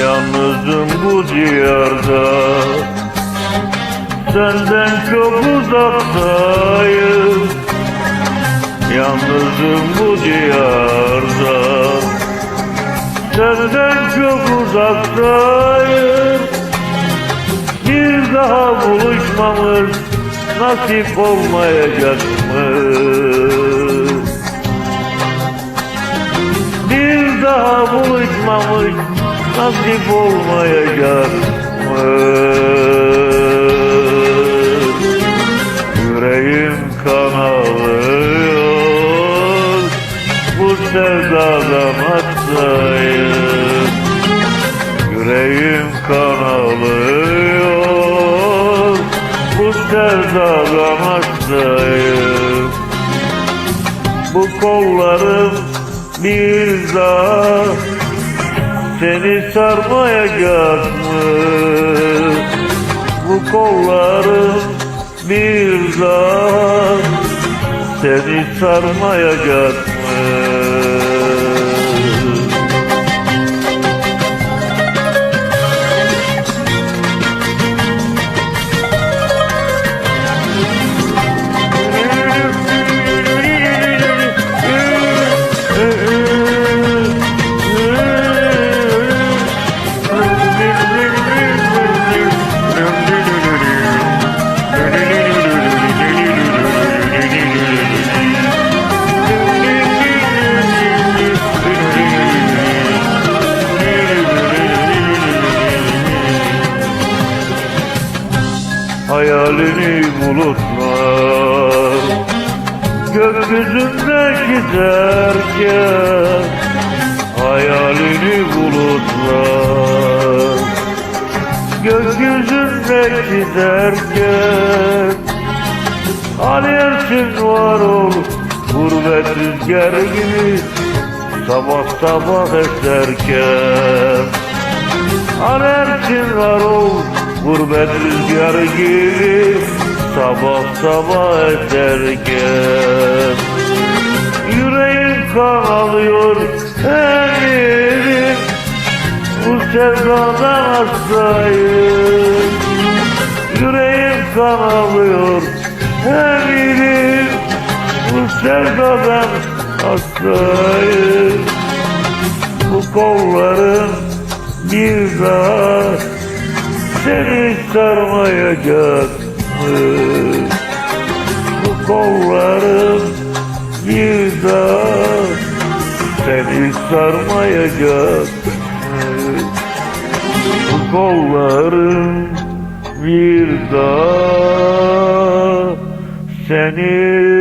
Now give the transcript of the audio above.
Yalnızım bu diyarda. Senden çok uzaktayım. Yalnızım bu diyarda. Senden çok uzaktayım. Bir daha buluşmamız nasip olmayacak mı? Bir daha buluşmamış nasip olmayacak mı? Yüreğim kan ağlıyor Bu sevdadan hastayım Yüreğim kan ağlıyor Bu sevdadan hastayım Bu kollarım bir daha Seni sarmayacak mı? Bu kollarım bir daha seni sarmayacak mı? Hayalini bulutlar. Gökyüzünde giderken Hayalini bulutlar. Gökyüzünde giderken Alevsiz var ol Gurbet rüzgarı gibi Sabah sabah eserken. Alevsiz var ol Gurbet rüzgarı gibi Sabah sabah eserken Yüreğim kan alıyor her yerim Bu sevdadan hastayım Yüreğim kan alıyor her yerim Bu sevdadan hastayım Bu kolların bir daha seni sarmayacak mı? Bu kollarım bir daha seni sarmayacak mı? Bu kollarım bir daha seni